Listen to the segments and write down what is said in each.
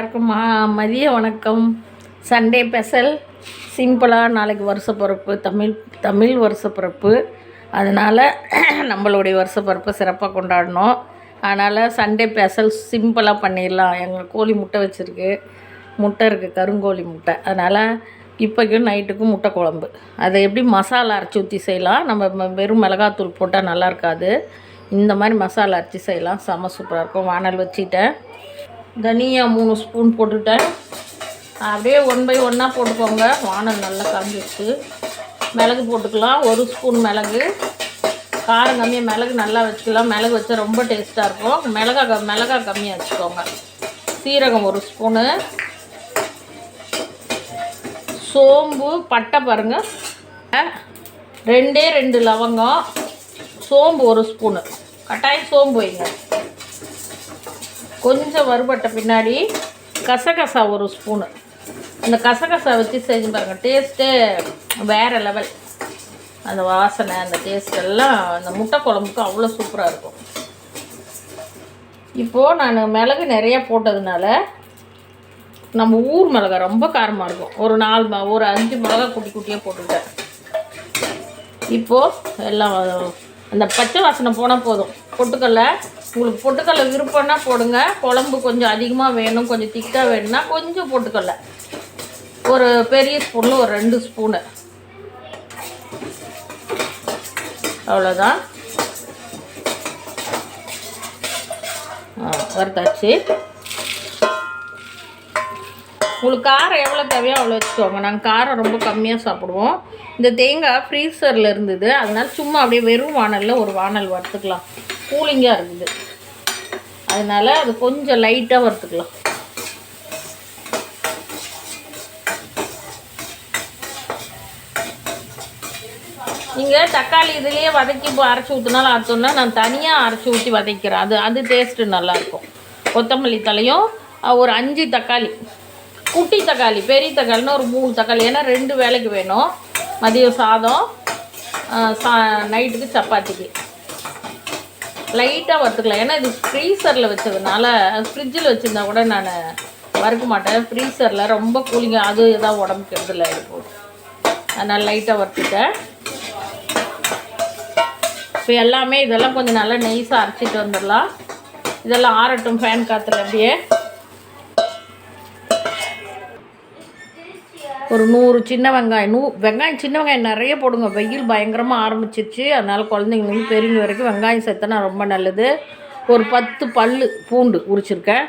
எல்லாருக்கும் மா மதிய வணக்கம். Sunday special. சிம்பிளாக நாளைக்கு வருஷ பிறப்பு தமிழ் தமிழ் வருஷ பிறப்பு அதனால் நம்மளுடைய வருஷ சிறப்பாக கொண்டாடணும். அதனால் சண்டே ஸ்பெஷல் சிம்பிளாக பண்ணிடலாம். எங்கள் கோழி முட்டை வச்சுருக்கு. முட்டை இருக்குது கருங்கோழி முட்டை. அதனால் இப்போக்கும் நைட்டுக்கும் முட்டை குழம்பு. அதை எப்படி மசாலா அரைச்சி ஊற்றி செய்யலாம். நம்ம ம- வெறும் மிளகாத்தூள் போட்டால் நல்லா இருக்காது. இந்த மாதிரி மசாலா அரைச்சி செய்யலாம். செம சூப்பராக இருக்கும். வானல் வச்சுட்டேன். தனியா மூணு ஸ்பூன் போட்டுட்டேன். அப்படியே ஒன் பை ஒன்னாக போட்டுக்கோங்க. வானல் நல்லா காஞ்சிச்சு மிளகு போட்டுக்கலாம். ஒரு ஸ்பூன் மிளகு. காரம் கம்மியாக மிளகு நல்லா வச்சுக்கலாம். மிளகு வச்சா ரொம்ப டேஸ்ட்டாக இருக்கும். மிளகா க- மிளகா கம்மியாக வச்சுக்கோங்க. சீரகம் ஒரு ஸ்பூனு சோம்பு பட்டை பாருங்க. ரெண்டே ரெண்டு லவங்கம். சோம்பு ஒரு ஸ்பூனு கட்டாயம் சோம்பு வைங்க. கொஞ்சம் வறுபட்ட பின்னாடி கசகசா ஒரு ஸ்பூனு. அந்த கசகசா வச்சு செஞ்சு பாருங்கள் டேஸ்ட்டே வேறு லெவல் அந்த வாசனை அந்த டேஸ்ட் எல்லாம் அந்த முட்டை குழம்புக்கு அவ்வளோ சூப்பராக இருக்கும். இப்போது நான் மிளகு நிறையா போட்டதுனால நம்ம ஊர் மிளகா ரொம்ப காரமாக இருக்கும். ஒரு நாலு ம- ஒரு அஞ்சு மிளகா குட்டி குட்டியாக போட்டுக்கிட்டேன். இப்போது எல்லாம் அந்த பச்சை வாசனை போனால் போதும். பொட்டுக்கடலை உங்களுக்கு பொட்டுக்கடலை விருப்பம்னா போடுங்க. குழம்பு கொஞ்சம் அதிகமாக வேணும் கொஞ்சம் திக்காக வேணும்னா கொஞ்சம் பொட்டுக்கடலை. ஒரு பெரிய ஸ்பூனில் ஒரு ரெண்டு ஸ்பூனு. அவ்வளோதான் வறுத்தாச்சு. உங்களுக்கு காரம் எவ்வளோ தேவையோ அவ்வளோ வச்சுக்கோங்க. நாங்கள் காரம் ரொம்ப கம்மியாக சாப்பிடுவோம். இந்த தேங்காய் ஃப்ரீசரில் இருந்தது. அதனால் சும்மா அப்படியே வெறும் வானலில் ஒரு வானல் வறுத்துக்கலாம். கூலிங்காக இருக்குது. அதனால் அது கொஞ்சம் லைட்டாக வறுத்துக்கலாம். நீங்கள் தக்காளி இதுலேயே வதக்கி இப்போ அரைச்சி ஊற்றினாலும் அரைச்சோன்னா நான் தனியாக அரைச்சி ஊற்றி வதக்கிறேன். அது அது டேஸ்ட்டு நல்லாயிருக்கும். கொத்தமல்லி தலையும் ஒரு அஞ்சு தக்காளி. குட்டி தக்காளி பெரிய தக்காளினா ஒரு மூணு தக்காளி. ஏன்னா ரெண்டு வேலைக்கு வேணும். மதியம் சாதம் சா நைட்டுக்கு சப்பாத்திக்கு. லைட்டாக வறுத்துக்கலாம். ஏன்னா இது ஃப்ரீசரில் வச்சதுனால ஃப்ரிட்ஜில் வச்சுருந்தா கூட நான் வறுக்க மாட்டேன். ஃப்ரீசரில் ரொம்ப கூலிங்காக அது எதாவது உடம்புக்கு எடுத்துல இருக்கும் அதனால் லைட்டாக வறுத்துட்டேன். இப்போ எல்லாமே இதெல்லாம் கொஞ்சம் நல்லா நெய்ஸாக அரைச்சிட்டு வந்துடலாம். இதெல்லாம் ஆறட்டும் ஃபேன் காற்றுல அப்படியே. ஒரு நூறு சின்ன வெங்காயம் நூ வெங்காயம் சின்ன வெங்காயம் நிறைய போடுங்க. வெயில் பயங்கரமாக ஆரம்பிச்சிருச்சு. அதனால் குழந்தைங்களுக்கு பெரியவங்க வரைக்கும் வெங்காயம் சேர்த்தனா ரொம்ப நல்லது. ஒரு பத்து பல்லு பூண்டு உரிச்சிருக்கேன்.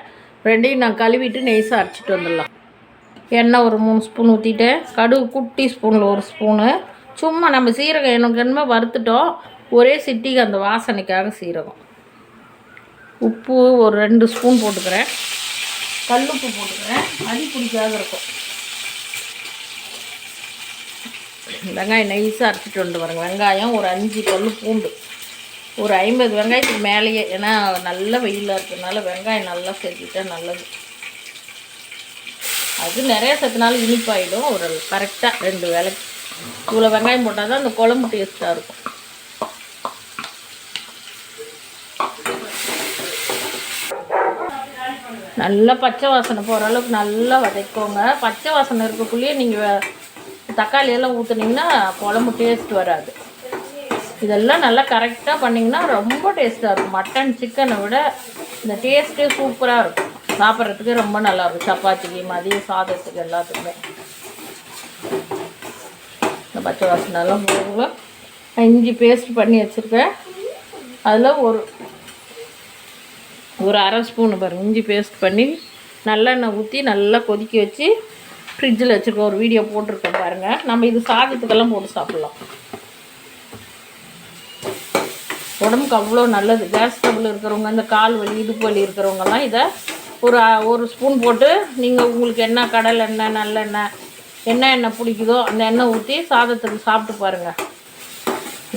ரெண்டையும் நான் கழுவிட்டு நெய்ஸாக அரைச்சிட்டு வந்துடலாம். எண்ணெய் ஒரு மூணு ஸ்பூன் ஊற்றிட்டேன் கடுகு குட்டி ஸ்பூனில் ஒரு ஸ்பூனு. சும்மா நம்ம சீரகம் எனக்கு என்னமோ வறுத்துட்டோம். ஒரே சிட்டிக்கு அந்த வாசனைக்காக சீரகம். உப்பு ஒரு ரெண்டு ஸ்பூன் போட்டுக்கிறேன். கல்லுப்பு போட்டுக்கிறேன். அடி பிடிக்காத இருக்கும். வெங்காயம் நைஸாக அரைச்சிட்டு வந்து பாருங்கள் வெங்காயம் ஒரு அஞ்சு பல்லு பூண்டு. ஒரு ஐம்பது வெங்காயத்துக்கு மேலேயே ஏன்னா நல்ல வெயிலாக இருக்கிறதுனால வெங்காயம் நல்லா செஞ்சுட்டா நல்லது. அது நிறைய சேர்த்துனாலும் இனிப்பாயிடும். ஒரு கரெக்டாக ரெண்டு வேலைக்கு இவ்வளோ வெங்காயம் போட்டால் தான் அந்த குழம்பு டேஸ்ட்டாக இருக்கும். நல்லா பச்சை வாசனை போகிற அளவுக்கு நல்லா வதக்கோங்க. பச்சை வாசனை இருக்கக்குள்ளேயே நீங்கள் தக்காளி எல்லாம் ஊற்றுனீங்கன்னா குழம்பு டேஸ்ட் வராது. இதெல்லாம் நல்லா கரெக்டாக பண்ணிங்கன்னா ரொம்ப டேஸ்ட்டாக இருக்கும். மட்டன் சிக்கனை விட இந்த டேஸ்ட்டே சூப்பராக இருக்கும். சாப்பிட்றதுக்கு ரொம்ப நல்லாயிருக்கும் சப்பாத்திக்கு மதிய சாதத்துக்கு எல்லாத்துக்குமே. இந்த பச்சை வாசனெல்லாம் இஞ்சி பேஸ்ட் பண்ணி வச்சுருக்கேன். அதில் ஒரு ஒரு அரை ஸ்பூன் பாருங்கள் இஞ்சி பேஸ்ட் பண்ணி நல்லெண்ணெய் ஊற்றி நல்லா கொதிக்க வச்சு ஃப்ரிட்ஜில் வச்சுருக்கோம் ஒரு வீடியோ போட்டிருக்கேன் பாருங்கள் நம்ம இது சாதத்துக்கெல்லாம் போட்டு சாப்பிட்லாம். உடம்புக்கு அவ்வளோ நல்லது. கேஸ் ட்ரபிள் இருக்கிறவங்க இந்த கால் வலி இடுப்பு வலி இருக்கிறவங்கலாம் இதை ஒரு ஒரு ஸ்பூன் போட்டு நீங்கள் உங்களுக்கு என்ன கடல் எண்ணெய் நல்லெண்ணெய் என்ன எண்ணெய் பிடிக்குதோ அந்த எண்ணெய் ஊற்றி சாதத்துக்கு சாப்பிட்டு பாருங்கள்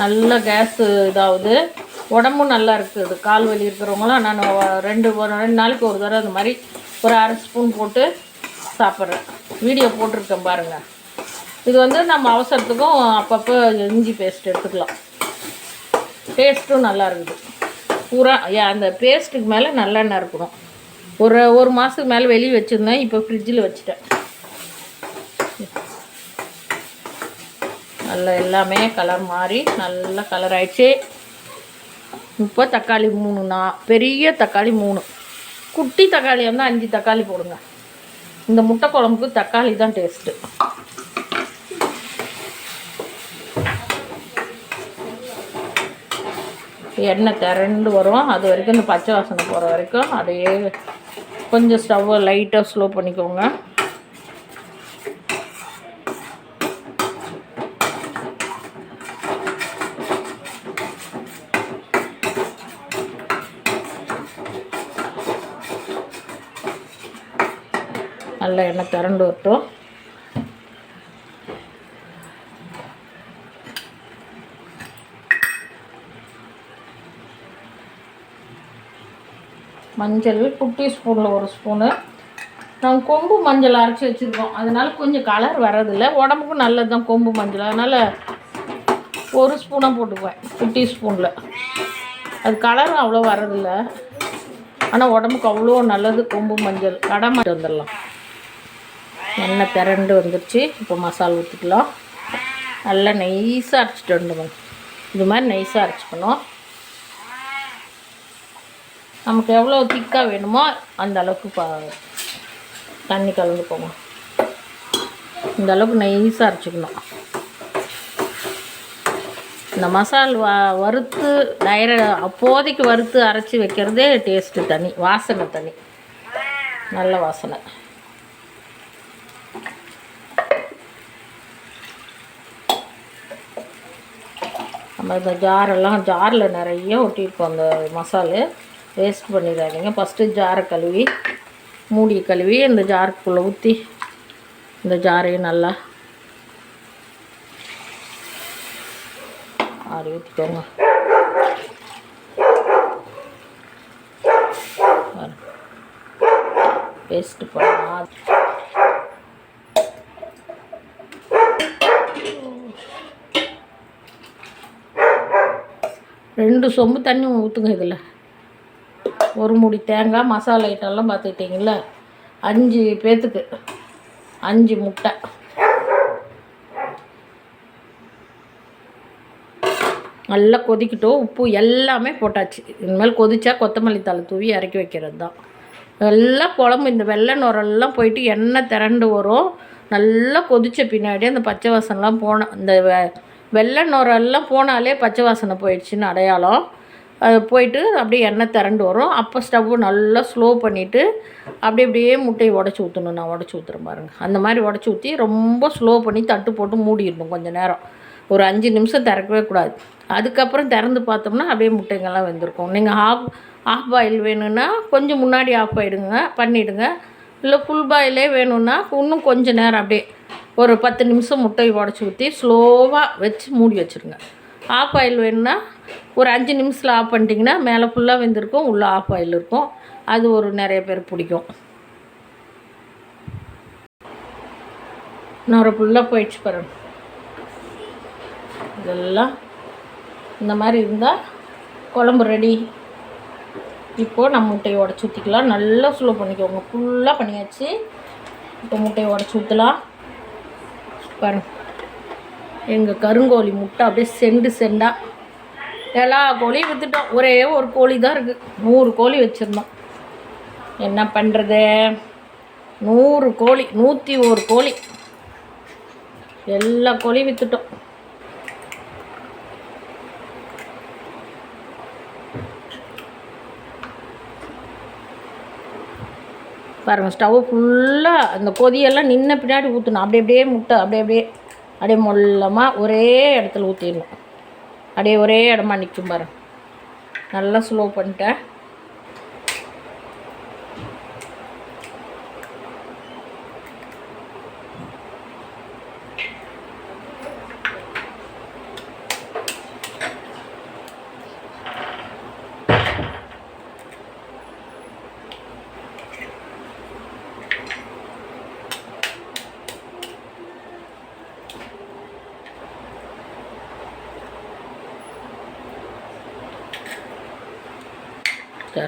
நல்ல கேஸு இதாகுது உடம்பும் நல்லா இருக்குது. கால் வலி இருக்கிறவங்களாம் நான் ரெண்டு ஒரு ரெண்டு நாளைக்கு ஒரு தடவை அந்த மாதிரி ஒரு அரை ஸ்பூன் போட்டு சாப்பிட்றேன். வீடியோ போட்டிருக்கேன் பாருங்கள் இது வந்து நம்ம அவசரத்துக்கும் அப்பப்போ இஞ்சி பேஸ்ட் எடுத்துக்கலாம். டேஸ்ட்டும் நல்லா இருக்குது. பூரா அந்த பேஸ்ட்டுக்கு மேலே நல்லெண்ணெய் இருக்கணும். ஒரு ஒரு மாதத்துக்கு மேலே வெளியே வச்சுருந்தேன் இப்போ ஃப்ரிட்ஜில் வச்சுட்டேன். நல்லா எல்லாமே கலர் மாறி நல்லா கலர் ஆயிடுச்சு. இப்போ தக்காளி மூணுண்ணா. பெரிய தக்காளி மூணு. குட்டி தக்காளி வந்து அஞ்சு தக்காளி போடுங்க. இந்த முட்டை குழம்புக்கு தக்காளி தான் டேஸ்ட்டு எண்ணெய் திரண்டு வரும். அது வரைக்கும் இந்த பச்சை வாசனை போகிற வரைக்கும் அதையே கொஞ்சம் ஸ்டவ்வை லைட்டாக ஸ்லோ பண்ணிக்கோங்க. நல்லா எண்ணெய் திரண்டு வரட்டும். மஞ்சள் குட்டி ஸ்பூனில் ஒரு ஸ்பூனு. நாங்கள் கொம்பு மஞ்சள் அரைச்சி வச்சுருக்கோம். அதனால் கொஞ்சம் கலர் வரதில்லை உடம்புக்கும் நல்லது தான் கொம்பு மஞ்சள். அதனால் ஒரு ஸ்பூனாக போட்டுக்குவேன். குட்டி ஸ்பூனில் அது கலரும் அவ்வளோ வர்றதில்ல. ஆனால் உடம்புக்கு அவ்வளோ நல்லது கொம்பு மஞ்சள். கடை மஞ்சள் வந்துடலாம். எண்ணெய் திரண்டு வந்துருச்சு. இப்போ மசாலா ஊற்றிக்கலாம் நல்லா நைஸாக அரைச்சிட்டு வந்துடுவோம் இது மாதிரி நைஸாக அரைச்சிக்கணும். நமக்கு எவ்வளோ திக்காக வேணுமோ அந்த அளவுக்கு பா தண்ணி கலந்து போங்க. இந்த அளவுக்கு நைஸாக அரைச்சிக்கணும். இந்த மசால் வ வறுத்து டைர அப்போதைக்கு வறுத்து அரைச்சி வைக்கிறதே டேஸ்ட்டு தனி. வாசனை தனி. நல்ல வாசனை. நம்ம இந்த ஜாரெல்லாம் ஜாரில் நிறைய ஒட்டியிருக்கோம் அந்த மசாலு. வேஸ்ட் பண்ணிடாதீங்க. ஃபஸ்ட்டு ஜாரை கழுவி மூடி கழுவி இந்த ஜாருக்குள்ளே ஊற்றி இந்த ஜாரையும் நல்லா ஆறி ஊற்றிக்கோங்க பேஸ்ட்டு பண்ணலாம் ரெண்டு சொம்பு தண்ணி ஊற்றுங்க இதில். ஒரு மூடி தேங்காய் மசாலா ஐட்டம்லாம் பார்த்துக்கிட்டிங்கள அஞ்சு பேத்துக்கு. அஞ்சு முட்டை. நல்லா கொதிக்கட்டும். உப்பு எல்லாமே போட்டாச்சு. இனிமேல் கொதிச்சா கொத்தமல்லி தலை தூவி இறக்கி வைக்கிறது தான் எல்லாம் குழம்பு இந்த வெள்ளை நுரெல்லாம் போயிட்டு எண்ணெய் திரண்டு வரும். நல்லா கொதித்த பின்னாடி அந்த பச்சை வாசனெலாம் போன இந்த வெள்ளை நுரெல்லாம் போனாலே பச்சை வாசனை போயிடுச்சுன்னு அடையாளம். அது போயிட்டு அப்படியே எண்ணெய் திரண்டு வரும். அப்போ ஸ்டவ்வு நல்லா ஸ்லோ பண்ணிவிட்டு அப்படியே அப்படியே முட்டையை உடச்சி ஊற்றணும் நான் உடச்சி ஊற்றுறேன் பாருங்கள் அந்த மாதிரி உடச்சி ஊற்றி ரொம்ப ஸ்லோ பண்ணி தட்டு போட்டு மூடிடணும் கொஞ்சம் நேரம். ஒரு அஞ்சு நிமிஷம் திறக்கவே கூடாது. அதுக்கப்புறம் திறந்து பார்த்தோம்னா அப்படியே முட்டைங்கள்லாம் வெந்திருக்கும். நீங்கள் ஆஃப் ஆஃப் பாயில் வேணும்னா கொஞ்சம் முன்னாடி ஆஃப் ஆகிடுங்க பண்ணிவிடுங்க இல்லை ஃபுல் பாயிலே வேணும்னா இன்னும் கொஞ்சம் நேரம் அப்படியே ஒரு பத்து நிமிஷம் முட்டையை உடச்சி ஊற்றி ஸ்லோவாக வச்சு மூடி வச்சுருங்க. ஆஃப் ஆயில் வேணும்னா ஒரு அஞ்சு நிமிஷத்தில் ஆஃப் பண்ணிட்டிங்கன்னா மேலே ஃபுல்லாக வெந்திருக்கும் உள்ளே ஆஃப் ஆயில் இருக்கும். அது ஒரு நிறைய பேர் பிடிக்கும். நுர ஃபுல்லாக போயிடுச்சு பாருங்க. இதெல்லாம் இந்த மாதிரி இருந்தால் குழம்பு ரெடி இப்போது நம்ம முட்டையை உடச்சி ஊற்றிக்கலாம் நல்லா ஸ்லோ பண்ணிக்கோங்க. ஃபுல்லாக பண்ணியாச்சு. இப்போ முட்டையை உடச்சி ஊற்றலாம் பாருங்க எங்கள் கருங்கோழி முட்டை அப்படியே செண்டு செண்டாக எல்லா கோழியும் விற்றுட்டோம் ஒரே ஒரு கோழி தான் இருக்குது நூறு கோழி வச்சுருந்தோம். என்ன பண்ணுறது நூறு கோழி நூற்றி ஒரு கோழி. எல்லா கோழியும் விற்றுட்டோம் பாருங்கள் ஸ்டவ் ஃபுல்லாக அந்த கொதியெல்லாம் நின்ன பின்னாடி ஊற்றணும் அப்படி அப்படியே முட்டை அப்படியே அப்படியே அப்படியே மொல்லமாக ஒரே இடத்துல ஊற்றிடணும் அப்படியே ஒரே இடமா நிற்கும் பாரு நல்லா ஸ்லோ பண்ணிட்டேன்.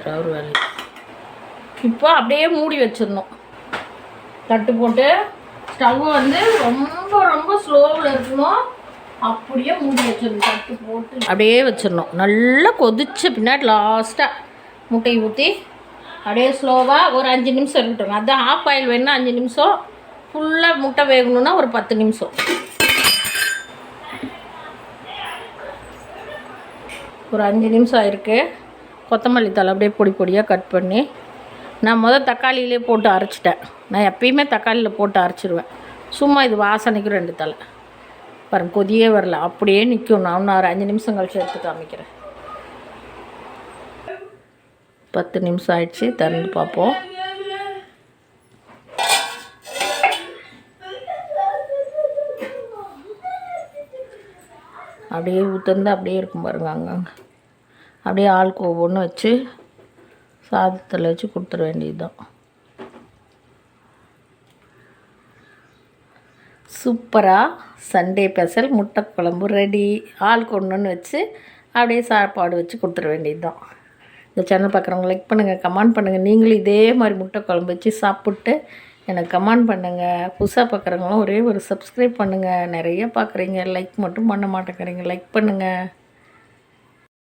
தர ஒரு வேலை இப்போ அப்படியே மூடி வச்சிடணும். தட்டு போட்டு ஸ்டவ் வந்து ரொம்ப ரொம்ப ஸ்லோவில் இருக்கணும். அப்படியே மூடி வச்சிடணும். தட்டு போட்டு அப்படியே வச்சிடணும். நல்லா கொதிச்ச பின்னாடி லாஸ்ட்டாக முட்டையை ஊற்றி அப்படியே ஸ்லோவாக ஒரு அஞ்சு நிமிஷம் இருக்கட்டும். அதுதான் ஆஃப் ஆயில் வேணும்னா அஞ்சு நிமிஷம். ஃபுல்லாக முட்டை வேகணும்னா ஒரு பத்து நிமிஷம். ஒரு அஞ்சு நிமிஷம் ஆயிருக்கு கொத்தமல்லி தழை அப்படியே பொடி பொடியாக கட் பண்ணி நான் முதல் தக்காளியிலே போட்டு அரைச்சிட்டேன். நான் எப்பயுமே தக்காளியில் போட்டு அரைச்சிருவேன். சும்மா இது வாசனைக்கு ரெண்டு தலை பாருங்க கொதியே வரல. அப்படியே நிற்கும் நான் இன்னும் ஒரு அஞ்சு நிமிஷம் கழிச்சு எடுத்து காமிக்கிறேன். பத்து நிமிஷம் ஆயிடுச்சு. திறந்து பார்ப்போம். அப்படியே ஊற்றுந்து அப்படியே இருக்கும் பாருங்க அங்கங்கே. அப்படியே ஆளுக்கு ஒவ்வொன்றும் வச்சு சாதத்தில் வச்சு கொடுத்துட வேண்டியதுதான். சூப்பராக சண்டே ஸ்பெஷல் முட்டை குழம்பு ரெடி. ஆளுக்கு ஒன்றுன்னு வச்சு அப்படியே சாப்பாடு வச்சு கொடுத்துட வேண்டியதுதான். இந்த சேனல் பார்க்குறவங்க லைக் பண்ணுங்கள் கமெண்ட் பண்ணுங்கள் நீங்களும் இதே மாதிரி முட்டை குழம்பு வச்சு சாப்பிட்டு எனக்கு கமெண்ட் பண்ணுங்கள் புதுசாக பார்க்குறவங்களும் ஒரே ஒரு சப்ஸ்கிரைப் பண்ணுங்கள் நிறைய பார்க்குறீங்க. லைக் மட்டும் பண்ண மாட்டேங்கிறீங்க. லைக் பண்ணுங்கள்